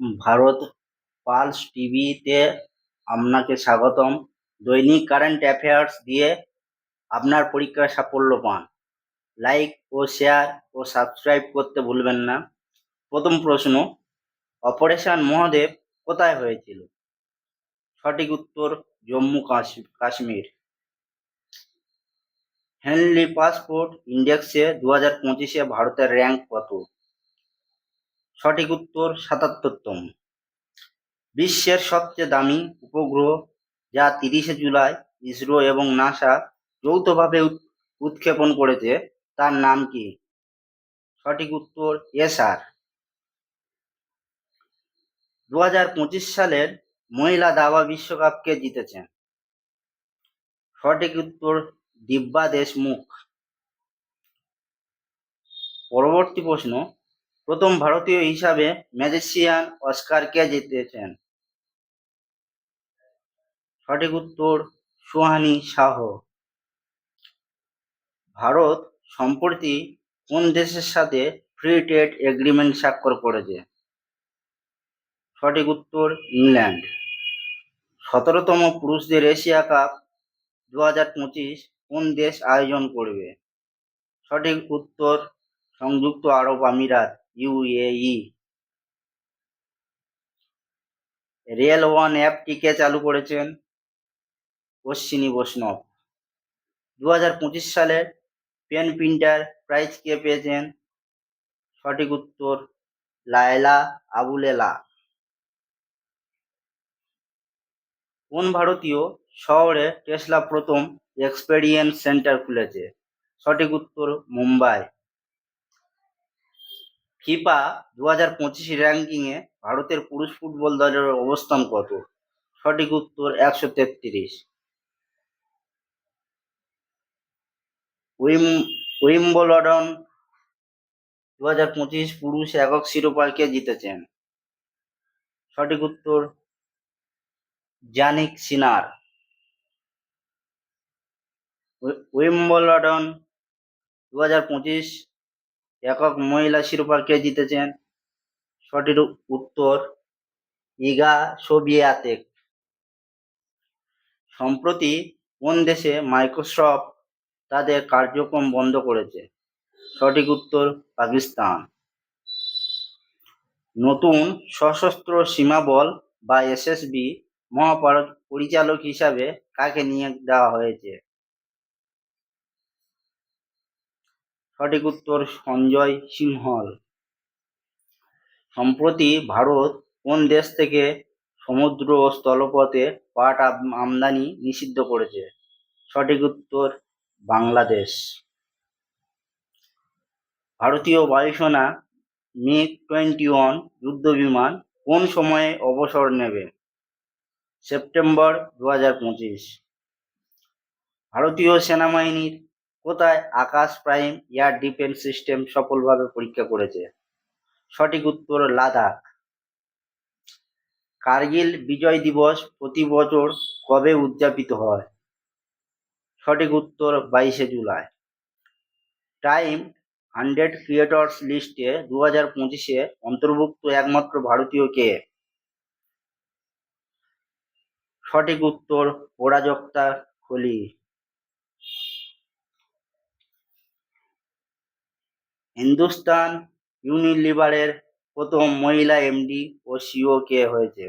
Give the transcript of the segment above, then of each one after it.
Bharat pulse টিভিতে আপনাকে স্বাগতম। দৈনিক কারেন্ট অ্যাফেয়ার্স দিয়ে আপনার পরীক্ষার সাফল্য পান। লাইক ও শেয়ার ও সাবস্ক্রাইব করতে ভুলবেন না। প্রথম প্রশ্ন, অপারেশন মহাদেব কোথায় হয়েছিল? সঠিক উত্তর, জম্মু কাশ- কাশ্মীর। হেনলি পাসপোর্ট ইন্ডেক্সে দু হাজার পঁচিশে ভারতের র্যাঙ্ক কত? সঠিক উত্তর সাতাত্তরতম। বিশ্বের সবচেয়ে দামি উপগ্রহ যা তিরিশে জুলাই ইসরো এবং নাসা যৌথভাবে উৎ- উৎক্ষেপণ করেছে, তার নাম কি? সঠিক উত্তর এসআর দু হাজার পঁচিশ সালের মহিলা দাবা বিশ্বকাপকে জিতেছেন সঠিক উত্তর দিব্যা দেশমুখ। পরবর্তী প্রশ্ন প্রথম ভারতীয় হিসাবে ম্যাজিশিয়ান অস্কার কে জিতেছেন। সঠিক উত্তর সুহানি শাহ। ভারত সম্প্রতি কোন দেশের সাথে ফ্রি ট্রেড এগ্রিমেন্ট স্বাক্ষর করেছে? সঠিক উত্তর ইংল্যান্ড। সতেরোতম পুরুষদের এশিয়া কাপ দু হাজার পঁচিশ কোন দেশ আয়োজন করবে? সঠিক উত্তর সংযুক্ত আরব আমিরাত। ইউএই রিয়েল ওয়ান অ্যাপটি কে চালু করেছেন? অশ্বিনী বৈষ্ণব। দু হাজার পঁচিশ সালের পেন প্রিন্টার প্রাইজ কে পেয়েছেন? সঠিক উত্তর, লায়লা আবুলেলা। কোন ভারতীয় শহরে টেসলা প্রথম এক্সপেরিয়েন্স সেন্টার খুলেছে? সঠিক উত্তর, মুম্বাই। ফিফা দু হাজার পঁচিশ র্যাঙ্কিংয়ে ভারতের পুরুষ ফুটবল দলের অবস্থান কত? সঠিক উত্তর একশো তেত্রিশ। উইম, উইম্বলডন দু হাজার পঁচিশ পুরুষ একক শিরোপা কে জিতেছেন। সঠিক উত্তর জানিক সিনার। উই- উইম্বলডন দু হাজার পঁচিশ একক মহিলা শিরোপা কে জিতেছেন? সঠিক উত্তর, ইগা সোবিয়াতেক সম্প্রতি কোন দেশে মাইক্রোসফট তাদের কার্যক্রম বন্ধ করেছে? সঠিক উত্তর, পাকিস্তান। নতুন সশস্ত্র সীমা বল বা এসএসবি মহাপরিচালক হিসাবে কাকে নিয়োগ দেওয়া হয়েছে? সঠিক উত্তর সঞ্জয় সিংহল। সম্প্রতি ভারত কোন দেশ থেকে সমুদ্র ও স্থলপথে পাট আম- আমদানি নিষিদ্ধ করেছে? সঠিক উত্তর, বাংলাদেশ। ভারতীয় বায়ুসেনা মিগ টোয়েন্টি ওয়ান যুদ্ধ বিমান কোন সময়ে অবসর নেবে? সেপ্টেম্বর দু হাজার পঁচিশ। ভারতীয় সেনাবাহিনীর কোথায়? Akash prime, air defence system সফলভাবে পরীক্ষা করেছে। সঠিক উত্তর লাদাখ। কার্গিল বিজয় দিবস প্রতি বছর কবে উদযাপিত হয়? সঠিক উত্তর বাইশে জুলাই। টাইম হান্ড্রেড ক্রিয়েটর্স লিস্টে দু হাজার পঁচিশে অন্তর্ভুক্ত একমাত্র ভারতীয় কে? সঠিক উত্তর পরাজক্তা খলি হিন্দুস্তান ইউনিলিভারের প্রথম মহিলা এমডি ও সিও কে হয়েছে।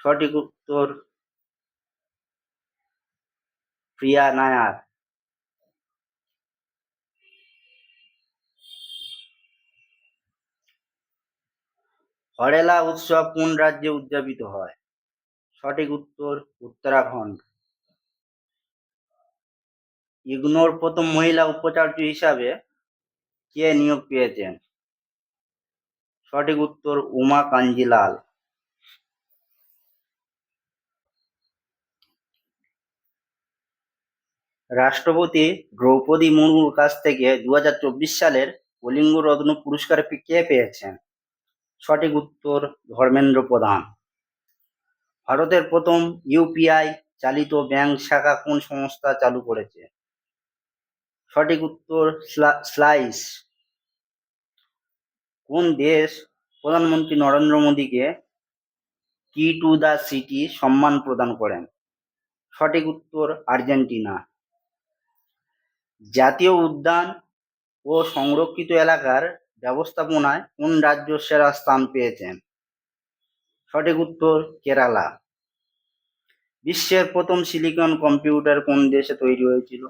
সঠিক উত্তর প্রিয়া নায়ার। হরেলা উৎসব কোন রাজ্যে উদযাপিত হয়? সঠিক উত্তর উত্তরাখণ্ড। ইগনোর প্রথম মহিলা উপাচার্য হিসাবে কে নিয়োগ পেয়েছেন? সঠিক উত্তর উমা কাঞ্জিলাল। রাষ্ট্রপতি দ্রৌপদী মুর্মুর কাছ থেকে দু হাজার চব্বিশ সালের কলিঙ্গ রত্ন পুরস্কার কে পেয়েছেন? সঠিক উত্তর ধর্মেন্দ্র প্রধান। ভারতের প্রথম ইউপিআই চালিত ব্যাংক শাখা কোন সংস্থা চালু করেছে? সঠিক উত্তর স্লা- স্লাইস। কোন দেশ প্রধানমন্ত্রী নরেন্দ্র মোদীকে কি টু দ্য সিটি সম্মান প্রদান করেন? সঠিক উত্তর আর্জেন্টিনা। জাতীয় উদ্যান ও সংরক্ষিত এলাকার ব্যবস্থাপনায় কোন রাজ্য সেরা স্থান পেয়েছেন? সঠিক উত্তর কেরালা। বিশ্বের প্রথম সিলিকন কম্পিউটার কোন দেশে তৈরি হয়েছিল?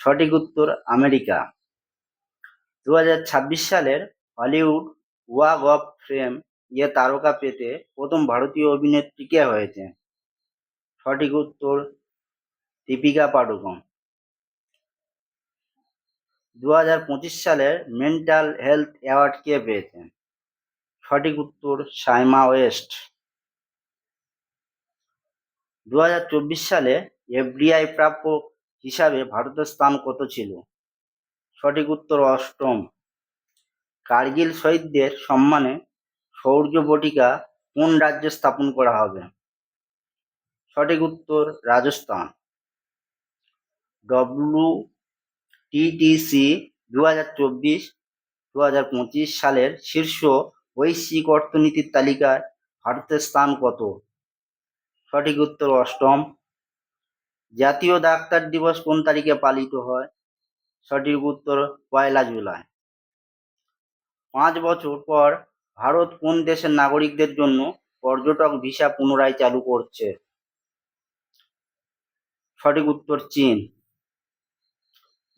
সঠিক উত্তর আমেরিকা। দু হাজার ছাব্বিশ সালের হলিউড ওয়াক অফ ফ্রেম ইয়ে তারকা পেতে প্রথম ভারতীয় অভিনেত্রী কে হয়েছে? সঠিক উত্তর দীপিকা পাডুকোন। দু হাজার পঁচিশ সালের মেন্টাল হেলথ অ্যাওয়ার্ড কে পেয়েছেন সঠিক উত্তর সাইমা ওয়েস্ট। দু হাজার চব্বিশ সালে এফডিআই প্রাপক হিসাবে ভারতের স্থান কত ছিল? সঠিক উত্তর অষ্টম। কার্গিল শহীদদের সম্মানে শৌর্য বটিকা কোন রাজ্যে স্থাপন করা হবে? সঠিক উত্তর, রাজস্থান। ডব্লু টিটিসি দু হাজার চব্বিশ দু হাজার পঁচিশ সালের শীর্ষ বৈশ্বিক অর্থনীতির তালিকায় ভারতের স্থান কত? সঠিক উত্তর অষ্টম। জাতীয় ডাক্তার দিবস কোন তারিখে পালিত হয়? সঠিক উত্তর পয়লা জুলাই। পাঁচ বছর পর ভারত কোন দেশের নাগরিকদের জন্য পর্যটক ভিসা পুনরায় চালু করছে? সঠিক উত্তর চীন।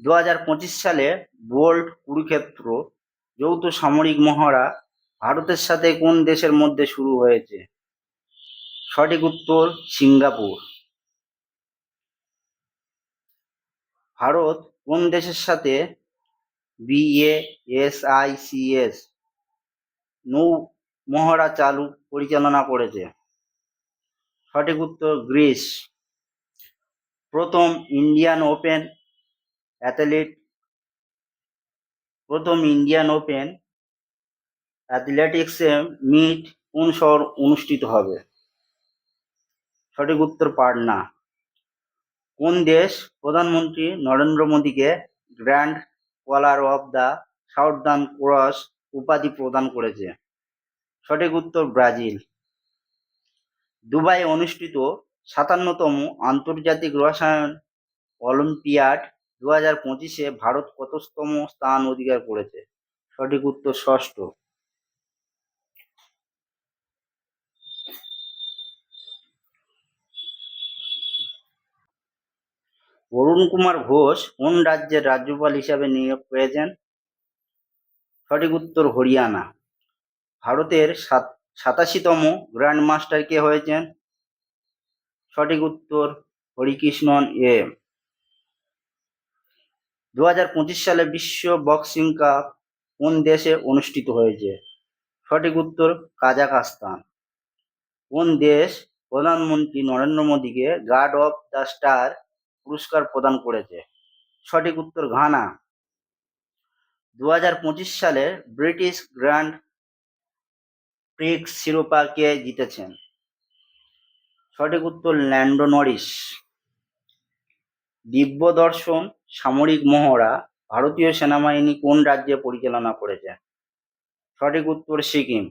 দু হাজার পঁচিশ সালে বোল্ট কুরুক্ষেত্র যৌথ সামরিক মহড়া ভারতের সাথে কোন দেশের মধ্যে শুরু হয়েছে? সঠিক উত্তর সিঙ্গাপুর। ভারত কোন দেশের সাথে বিএএসআইসিএস নৌ মহড়া চালু পরিচালনা করেছে? সঠিক উত্তর গ্রিস। প্রথম ইন্ডিয়ান ওপেন অ্যাথলিট, প্রথম ইন্ডিয়ান ওপেন অ্যাথলেটিক্সে মিট কোন শহর অনুষ্ঠিত হবে? সঠিক উত্তর পাটনা। কোন দেশ প্রধানমন্ত্রী নরেন্দ্র মোদীকে grand collar of the southern cross উপাধি প্রদান করেছে? সঠিক উত্তর ব্রাজিল। দুবাই অনুষ্ঠিত সাতান্নতম আন্তর্জাতিক রসায়ন অলিম্পিয়াড দু হাজার পঁচিশে ভারত কততম স্থান অধিকার করেছে? সঠিক উত্তর ষষ্ঠ। অরুণ কুমার ঘোষ কোন রাজ্যের রাজ্যপাল হিসাবে নিয়োগ পেয়েছেন? সঠিক উত্তর হরিয়ানা। ভারতের সাত, সাতাশিতম গ্র্যান্ড মাস্টার কে হয়েছেন? সঠিক উত্তর হরিকৃষ্ণন এ। দু হাজার পঁচিশ সালে বিশ্ব বক্সিং কাপ কোন দেশে অনুষ্ঠিত হয়েছে? সঠিক উত্তর কাজাকস্তান কোন দেশ প্রধানমন্ত্রী নরেন্দ্র মোদীকে গার্ড অফ দ্য স্টার পুরস্কার প্রদান করেছে। সঠিক উত্তর ঘানা। দু হাজার পঁচিশ সালে ব্রিটিশ গ্র্যান্ড প্রিক্স শিরোপা কে জিতেছেন। সঠিক উত্তর ল্যান্ডো নরিস দিব্য দর্শন সামরিক মহড়া, ভারতীয় সেনাবাহিনী কোন রাজ্যে পরিচালনা করেছে? সঠিক উত্তর সিকিম।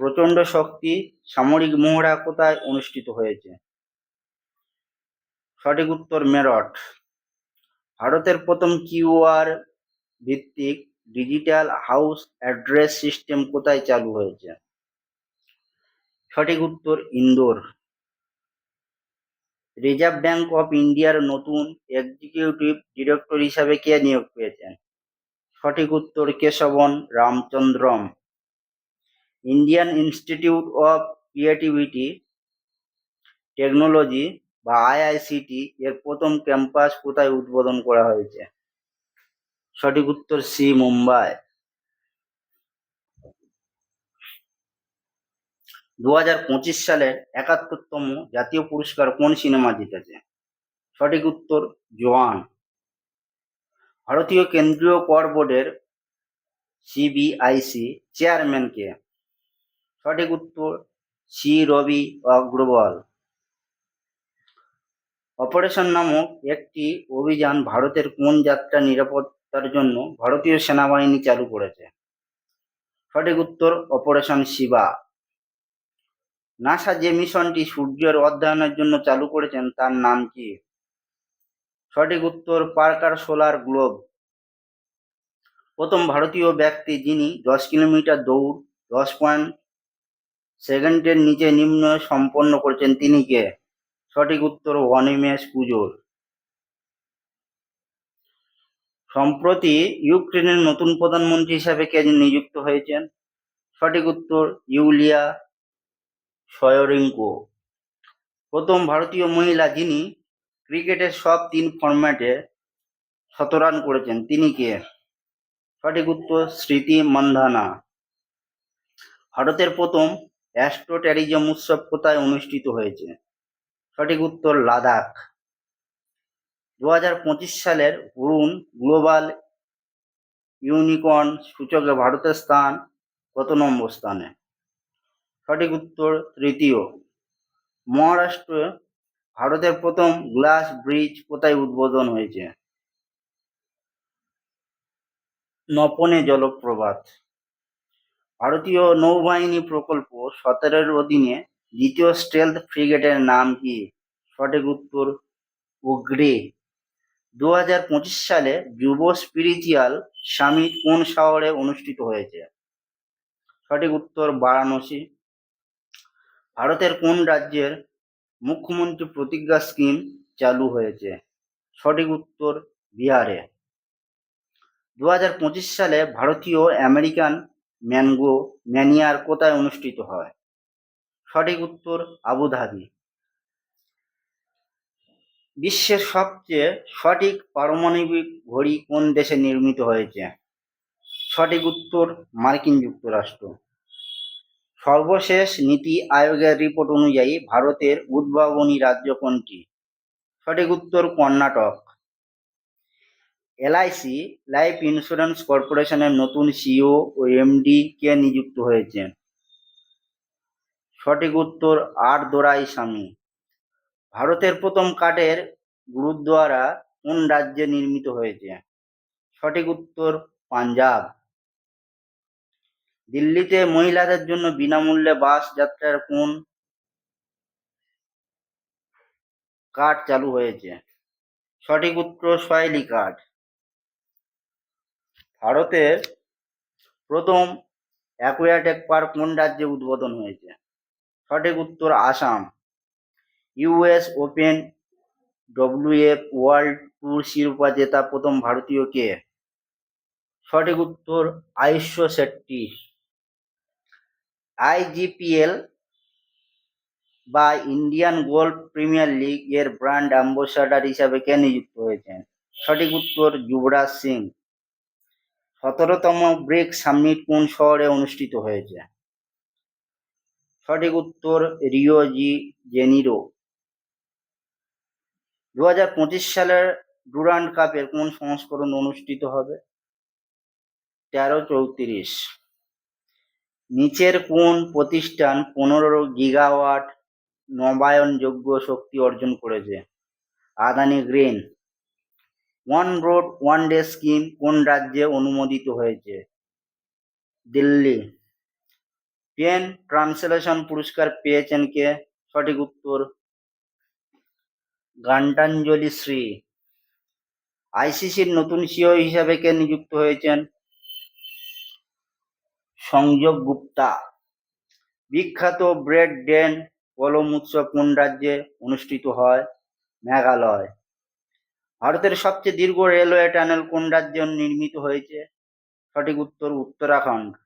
প্রচণ্ড শক্তি, সামরিক মহড়া কোথায় অনুষ্ঠিত হয়েছে? সঠিক উত্তর মেরঠ। ভারতের প্রথম কিউআর ভিত্তিক ডিজিটাল হাউস অ্যাড্রেস সিস্টেম কোথায় চালু হয়েছে? সঠিক উত্তর ইন্দোর। রিজার্ভ ব্যাংক অফ ইন্ডিয়ার নতুন এক্সিকিউটিভ ডিরেক্টর হিসাবে কে নিয়োগ পেয়েছেন? সঠিক উত্তর Keshavan Ramachandram. Indian institute of creativity, technology বা আইআইসিটি এর প্রথম ক্যাম্পাস কোথায় উদ্বোধন করা হয়েছে? সঠিক উত্তর সি, মুম্বাই। দু হাজার পঁচিশ সালের একাত্তরতম জাতীয় পুরস্কার কোন সিনেমা জিতেছে? সঠিক উত্তর, জোয়ান। ভারতীয় কেন্দ্রীয় কর বোর্ডের সিবিআইসি চেয়ারম্যানকে সঠিক উত্তর, সি, রবি অগ্রওয়াল। অপারেশন নামক একটি অভিযান ভারতের কোন যাত্রা নিরাপত্তার জন্য ভারতীয় সেনাবাহিনী চালু করেছে? সঠিক উত্তর, অপারেশন শিবা। নাসা যে মিশনটি সূর্যের অধ্যয়নের জন্য চালু করেছেন, তার নাম কি? সঠিক উত্তর, পার্কার সোলার গ্লোব। প্রথম ভারতীয় ব্যক্তি যিনি দশ কিলোমিটার দৌড়, দশ পয়েন্ট সেকেন্ডের নিচে নিম্ন সম্পন্ন করেছেন, তিনি কে? সঠিক উত্তর অনিমেষ পুজোর। সম্প্রতি ইউক্রেনের নতুন প্রধানমন্ত্রী হিসাবে কে নিযুক্ত হয়েছেন? সঠিক উত্তর ইউলিয়া সয়রিঙ্কো প্রথম ভারতীয় মহিলা যিনি ক্রিকেটের সব তিন ফরম্যাটে শতরান করেছেন, তিনি কে? সঠিক উত্তর স্মৃতি মান্ধানা। ভারতের প্রথম অ্যাস্ট্রো ট্যারিজম উৎসব কোথায় অনুষ্ঠিত হয়েছে? সঠিক উত্তর লাদাখ। দু হাজার পঁচিশ সালের অরুণ গ্লোবাল ইউনিকর্ন সূচকে ভারতের স্থান কত নম্বর স্থানে? সঠিক উত্তর তৃতীয়। মহারাষ্ট্রে ভারতের প্রথম গ্লাস ব্রিজ কোথায় উদ্বোধন হয়েছে? নপনে জলপ্রপাত। ভারতীয় নৌবাহিনী প্রকল্প সতেরোর অধীনে দ্বিতীয় স্টেলথ ফ্রিগেটের নাম কি? সঠিক উত্তর উগ্রে দু হাজার পঁচিশ সালে যুব স্পিরিচুয়াল সামিট কোন শহরে অনুষ্ঠিত হয়েছে? সঠিক উত্তর বারাণসী। ভারতের কোন রাজ্যের মুখ্যমন্ত্রী প্রতিজ্ঞা স্কিম চালু হয়েছে? সঠিক উত্তর বিহারে। দু হাজার পঁচিশ সালে ভারতীয় আমেরিকান ম্যানগো ম্যানিয়ার কোথায় অনুষ্ঠিত হয়? সঠিক উত্তর আবুধাবি বিশ্বের সবচেয়ে সঠিক পারমাণবিক ঘড়ি কোন দেশে নির্মিত হয়েছে? সঠিক উত্তর, মার্কিন যুক্তরাষ্ট্র। সর্বশেষ নীতি আয়োগের রিপোর্ট অনুযায়ী ভারতের উদ্ভাবনী রাজ্য কোনটি? সঠিক উত্তর, কর্ণাটক। এলআইসি লাইফ ইন্স্যুরেন্স কর্পোরেশনের নতুন সিও ও এমডি কে নিযুক্ত হয়েছেন সঠিক উত্তর আর দোরাই স্বামী। ভারতের প্রথম কাঠের গুরুদ্বারা কোন রাজ্যে নির্মিত হয়েছে? সঠিক উত্তর, পাঞ্জাব। দিল্লিতে মহিলাদের জন্য বিনামূল্যে বাস যাত্রার কোন কার্ড চালু হয়েছে? সঠিক উত্তর সয়েলি কার্ড ভারতের প্রথম অ্যাকুয়াটেক পার্ক কোন রাজ্যে উদ্বোধন হয়েছে? সঠিক উত্তর Assam. US open WF world tour শিরোপা জেতা প্রথম ভারতীয় কে? সঠিক উত্তর আয়ুষ্য শেট্টি। আইজিপিএল বা ইন্ডিয়ান গোল্ড প্রিমিয়ার লিগ এর ব্র্যান্ড অ্যাম্বাসাডার হিসাবে কে নিযুক্ত হয়েছেন? সঠিক উত্তর যুবরাজ সিং। সতেরোতম ব্রিক সামিট কোন শহরে অনুষ্ঠিত হয়েছে? সঠিক উত্তর রিও জি জেনিরো। দু হাজার পঁচিশ সালের ডুরান্ড কাপের কোন সংস্করণ অনুষ্ঠিত হবে? তেরো চৌত্রিশ। নিচের কোন প্রতিষ্ঠান পনেরো গিগাওয়াট নবায়নযোগ্য শক্তি অর্জন করেছে? Adani green. One road, one day scheme কোন রাজ্যে অনুমোদিত হয়েছে? দিল্লি। পেন ট্রান্সলেশন পুরস্কার পেয়েছেন কে? সঠিক উত্তর। গান্টাঞ্জলি শ্রী। আইসিসির নতুন সিও হিসাবে কে নিযুক্ত হয়েছেন? সংযোগ গুপ্তা। বিখ্যাত ব্রেড ডেন কলম উৎসব কোন রাজ্যে অনুষ্ঠিত হয়? মেঘালয়। ভারতের সবচেয়ে দীর্ঘ রেলওয়ে টানেল কোন রাজ্যে নির্মিত হয়েছে? সঠিক উত্তর উত্তরাখণ্ড।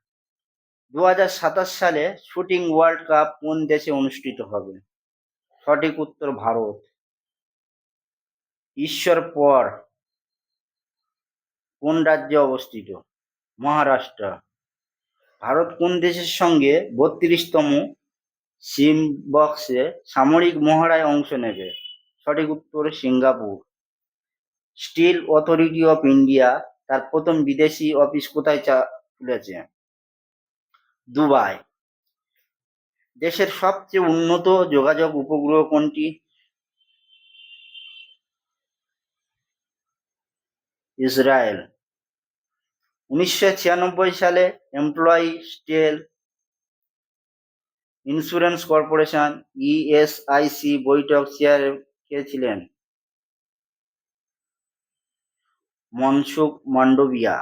দু হাজার সাতাশ সালে শুটিং ওয়ার্ল্ড কাপ কোন দেশে অনুষ্ঠিত হবে? সঠিক উত্তর ভারত। ঈশ্বর পর কোন রাজ্যে অবস্থিত? মহারাষ্ট্র। ভারত কোন দেশের সঙ্গে বত্রিশতম সিম বক্সে সামরিক মহড়ায় অংশ নেবে? সঠিক উত্তর Singapore. Steel authority of India তার প্রথম বিদেশি অফিস কোথায় চা, খুলেছে? দুবাই। দেশের সবচেয়ে উন্নত যোগাযোগ উপগ্রহ কোনটি? ইসরায়েল। উনিশশো ছিয়ানব্বই সালে employee state insurance corporation, ESIC বৈঠক চেয়ার কে ছিলেন? মনসুখ মান্ডবিয়া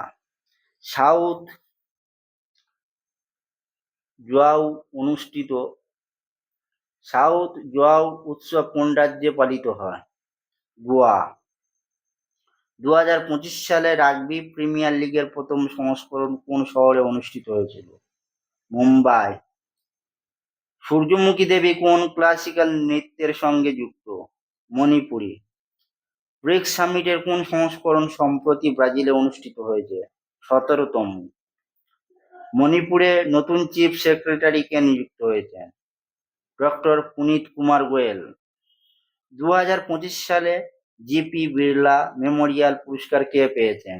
সাউথ জোয়াউ অনুষ্ঠিত। সাউথ জোয়াউ উৎসব কোন রাজ্যে পালিত হয়? গোয়া। দু হাজার পঁচিশ সালে রাগবি প্রিমিয়ার লিগের প্রথম সংস্করণ কোন শহরে অনুষ্ঠিত হয়েছিল? মুম্বাই। সূর্যমুখী দেবী কোন ক্লাসিক্যাল নৃত্যের সঙ্গে যুক্ত? মণিপুরী। ব্রিক্স সামিটের কোন সংস্করণ সম্প্রতি ব্রাজিলে অনুষ্ঠিত হয়েছে? সতেরোতম। মণিপুরে নতুন চিফ সেক্রেটারি কে নিযুক্ত হয়েছেন। ডক্টর পুনিত কুমার গোয়েল। দু হাজার পঁচিশ সালে জিপি বিড়লা মেমোরিয়াল পুরস্কার কে পেয়েছেন?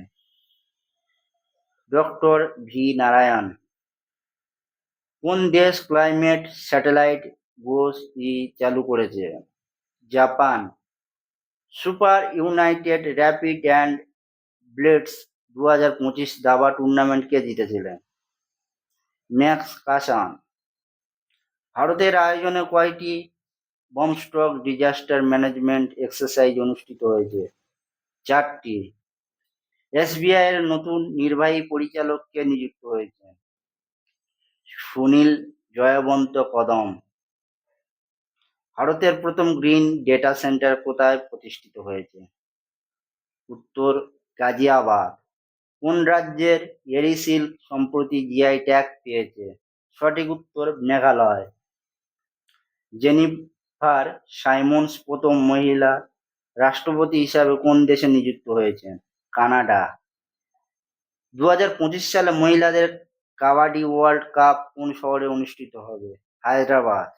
Doctor V Narayan. কোন দেশ ক্লাইমেট স্যাটেলাইট গোসি চালু করেছে? Japan. Super united rapid and blades দু হাজার পঁচিশ দাবা টুর্নামেন্ট কে জিতেছিলেন। ম্যাক্স কাসান। ভারতের আয়োজনে কয়টি বমস্ট্রক ডিজাস্টার ম্যানেজমেন্ট এক্সারসাইজ অনুষ্ঠিত হয়েছে? চারটি। এসবিআই এর নতুন নির্বাহী পরিচালককে নিযুক্ত হয়েছে। সুনীল জয়বন্ত কদম। ভারতের প্রথম গ্রিন ডেটা সেন্টার কোথায় প্রতিষ্ঠিত হয়েছে? উত্তর গাজিয়াবাদ। কোন রাজ্যের এরিসিল্ক সম্প্রতি জিআই ট্যাগ পেয়েছে? সঠিক উত্তর মেঘালয়। জেনিফার সাইমন্স প্রথম মহিলা রাষ্ট্রপতি হিসাবে কোন দেশে নিযুক্ত হয়েছেন? কানাডা। দু হাজার পঁচিশ সালে মহিলাদের কাবাডি ওয়ার্ল্ড কাপ কোন শহরে অনুষ্ঠিত হবে? হায়দ্রাবাদ।